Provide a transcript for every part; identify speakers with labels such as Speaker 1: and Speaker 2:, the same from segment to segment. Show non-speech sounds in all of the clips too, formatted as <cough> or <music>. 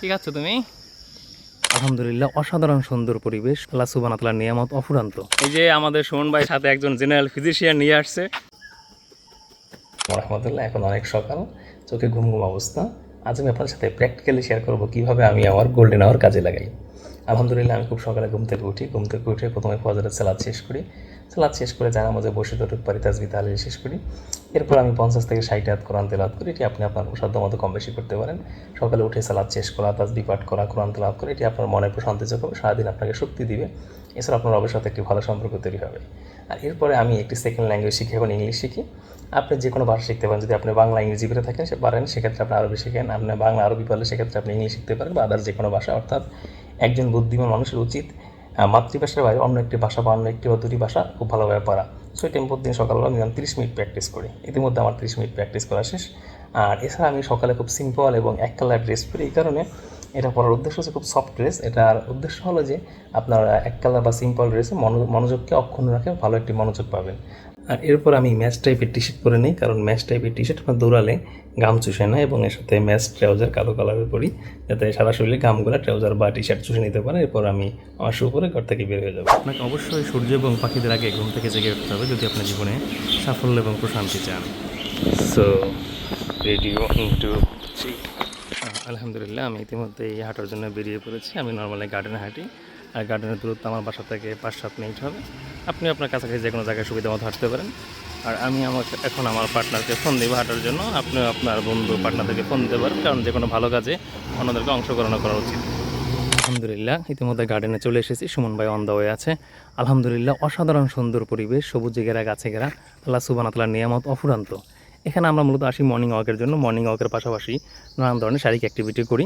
Speaker 1: ঠিক আছে তুমি? আলহামদুলিল্লাহ অসাধারণ সুন্দর পরিবেশ। আল্লাহ সুবান আতলার নিয়ামত অফুরান্ত। এই যে আমাদের সুমন ভাই সাথে একজন জেনারেল ফিজিশিয়ান নিয়ে আসছে। রহমতুল্লাহ এখন অনেক সকাল। চোখে ঘুম ঘুম অবস্থা। আজ আমি আপনার সাথে প্র্যাকটিক্যালি শেয়ার করব কীভাবে আমি আমার গোল্ডেন আওয়ার কাজে লাগাই। আলহামদুলিল্লাহ, আমি খুব সকালে ঘুম থেকে উঠি। ঘুম থেকে উঠে প্রথমে ফজরের সালাদ শেষ করি। সালাদ শেষ করে জানা মাঝে বসে দুটুক পারি তাজবি তাহলে শেষ করি। এরপর আমি পঞ্চাশ থেকে ষাট হাত কোরআন তেলাত করি। এটি আপনি আপনার সাধ্য মতো কম বেশি করতে পারেন। সকালে উঠে সালাদ শেষ করা, তাজবি পাঠ করা, কোরআন তেলাত করে, এটি আপনার মনে প্রশান্তি যোগাবে, সারাদিন আপনাকে শক্তি দিবে। এছাড়া আপনার সাথে একটি ভালো সম্পর্ক তৈরি হবে। আর এরপরে আমি একটি সেকেন্ড ল্যাঙ্গুয়েজ শিখি এবং ইংলিশ শিখি। আপনি যে কোনো ভাষা শিখতে পারেন। যদি আপনি বাংলা, ইংরেজি করে থাকেন, সে পারেন, সেক্ষেত্রে আপনি আরবি শিখেন। আপনি বাংলা, আরবি পারলে সেক্ষেত্রে আপনি ইংলিশ শিখতে পারেন বা আদার্স যে কোনো ভাষা, অর্থাৎ একজন বুদ্ধিমান মানুষের উচিত মাতৃভাষার বাইরে অন্য একটি ভাষা বা অন্য একটি বা দুটি ভাষা খুব ভালোভাবে পড়া সো এটি আমি সকালবেলা মিনিমাম তিরিশ মিনিট প্র্যাকটিস করি। ইতিমধ্যে আমার তিরিশ মিনিট প্র্যাকটিস করা শেষ। আর এছাড়া আমি সকালে খুব সিম্পল এবং এক কালার ড্রেস পরি। এই কারণে এটা পড়ার উদ্দেশ্য হচ্ছে খুব সফট ড্রেস এটার উদ্দেশ্য হলো যে আপনার এক কালার বা সিম্পল ড্রেসে মনোযোগকে অক্ষুণ্ণ রাখে ভালো একটি মনোযোগ পাবেন। আর এরপর আমি ম্যাচ টাইপের টি শার্ট পরে নিই কারণ ম্যাচ টাইপের টি শার্ট আপনার দৌড়ালে গাম চুষে না এবং এর সাথে ম্যাচ ট্রাউজার কালো কালারের পরি যাতে সারা শরীরে গামগুলো ট্রাউজার বা টি শার্ট চুষে নিতে পারে। এরপর আমি আমার শু করে ঘর থেকে বের হয়ে যাব। আপনাকে অবশ্যই সূর্য এবং পাখিদের আগে ঘুম থেকে জেগে উঠতে হবে যদি আপনার জীবনে সাফল্য এবং প্রশান্তি চান। সো রেডিও টু আলহামদুলিল্লাহ আমি ইতিমধ্যে এই হাঁটার জন্য বেরিয়ে পড়েছি। আমি নর্মালি গার্ডেনে হাঁটি। আর গার্ডেনের দূরত্ব আমার বাসা থেকে পাঁচ সাত মিনিট হবে। আপনি আপনার কাছাকাছি যে কোনো জায়গায় সুবিধা মতো হাঁটতে পারেন। আর আমি আমাকে এখন আমার পার্টনারকে ফোন দেবো হাঁটার জন্য। আপনি আপনার বন্ধু পার্টনারদেরকে ফোন দিতে পারেন, কারণ যে কোনো ভালো কাজে অন্যদেরকে অংশগ্রহণ করা উচিত। আলহামদুলিল্লাহ, ইতিমধ্যে গার্ডেনে চলে এসেছি। সুমন ভাই অন দ্য ওয়ে আছে। আলহামদুলিল্লাহ, অসাধারণ সুন্দর পরিবেশ, সবুজে ঘেরা, গাছে ঘেরা। আল্লাহ সুবান আতলার নিয়ামত অফুরান্ত। এখানে আমরা মূলত আসি মর্নিং ওয়াকের জন্য। মর্নিং ওয়াকের পাশাপাশি নানান ধরনের শারীরিক অ্যাক্টিভিটি করি।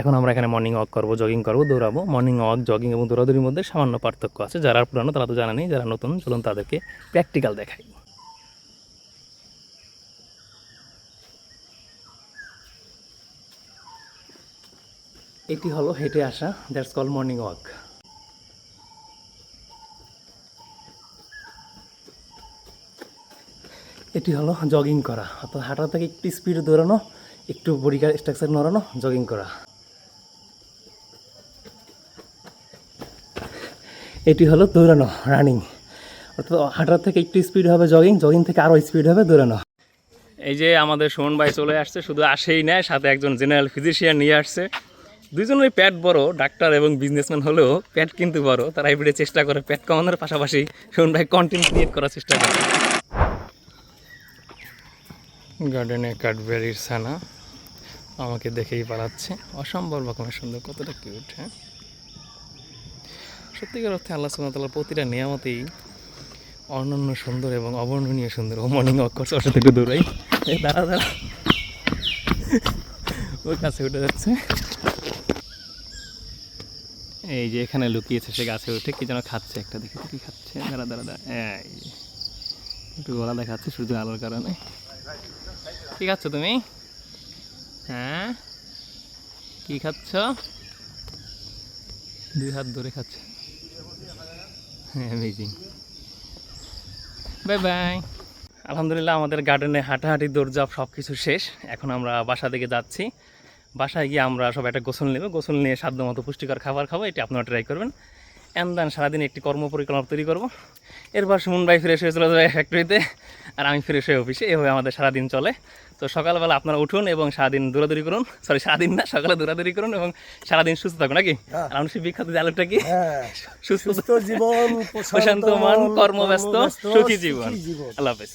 Speaker 1: এখন আমরা এখানে মর্নিং ওয়াক করব জগিং করব, দৌড়াবো। মর্নিং ওয়াক জগিং এবং দৌড়াদৌড়ির মধ্যে সামান্য পার্থক্য আছে। যারা পুরানো তারা তো জানা নেই, যারা নতুন চলুন তাদেরকে প্র্যাকটিক্যাল দেখাই। এটি হলো হেঁটে আসা দ্যাটস কল মর্নিং ওয়াক এটি হলো জগিং করা। অর্থাৎ হাঁটা থেকে একটু স্পিড দৌড়ানো, একটু বডিকার স্ট্রাকচার নড়ানো জগিং করা। এটি হলো দৌড়ানো রানিং অর্থাৎ হাঁটার থেকে একটু স্পিড হবে জগিং জগিং থেকে আরও স্পিড হবে দৌড়ানো। এই যে আমাদের সুমন ভাই চলে আসছে শুধু আসেই নেয় সাথে একজন জেনারেল ফিজিশিয়ান নিয়ে আসছে। দুজনেরই প্যাট বড় ডাক্তার এবং বিজনেসম্যান হলেও প্যাট কিন্তু বড় তারা এবারে চেষ্টা করে প্যাট কমানোর পাশাপাশি সুমন ভাই কন্টেন্ট ক্রিয়েট করার চেষ্টা করে। গার্ডেনে কাঠবেরির ছানা আমাকে দেখেই পালাচ্ছে অসম্ভব রকমের সুন্দর কতটা কিউট হ্যাঁ? সত্যিকার অর্থে আল্লাহ সুমতাল্লাহ প্রতিটা নিয়ামতেই অনন্য সুন্দর এবং অবর্ণনীয় সুন্দর। ও মর্নিং ওয়াক করছে, ওর সাথে দাঁড়া দাঁড়া। ওর কাছে উঠে যাচ্ছে। এই যে এখানে লুকিয়েছে সে গাছে উঠে, কি যেন খাচ্ছে একটা, দেখি কি খাচ্ছে। দাঁড়া দাঁড়া দাঁড়া। একটু গলা দেখাচ্ছে সূর্য আলোর কারণে। কি খাচ্ছ তুমি? হ্যাঁ? কি খাচ্ছ? দুই হাত ধরে খাচ্ছে। অ্যামেজিং বাই বাই আলহামদুলিল্লাহ আমাদের গার্ডেনে হাঁটাহাঁটি দৌড়ঝাপ সব কিছু শেষ। এখন আমরা বাসা দিকে যাচ্ছি। বাসায় গিয়ে আমরা সবাই একটা গোসল নেব। গোসল নিয়ে সাধ্য মতো পুষ্টিকর খাবার খাব। এটি আপনারা ট্রাই করবেন। অ্যান্ড দেন সারাদিন একটি কর্ম পরিকল্পনা তৈরি করব। এরপর সুমন ভাই ফ্রেশ হয়ে চলে যাবে ফ্যাক্টরিতে আর আমি ফ্রেশ হয়ে অফিসে এভাবে আমাদের সারাদিন চলে। তো সকালবেলা আপনারা উঠুন এবং সারাদিন দৌড়াদৌড়ি করুন। সরি সারাদিন না সকালে দৌড়াদৌড়ি করুন এবং সারাদিন সুস্থ থাকুন নাকি? আর আমার সেই বিখ্যাত ডায়লগটা কি?
Speaker 2: হ্যাঁ।
Speaker 1: সুস্থ
Speaker 2: সুস্থ জীবন <laughs>
Speaker 1: প্রশান্ত মন কর্মব্যস্ত
Speaker 2: সুখী জীবন।
Speaker 1: আল্লাহ হাফেজ।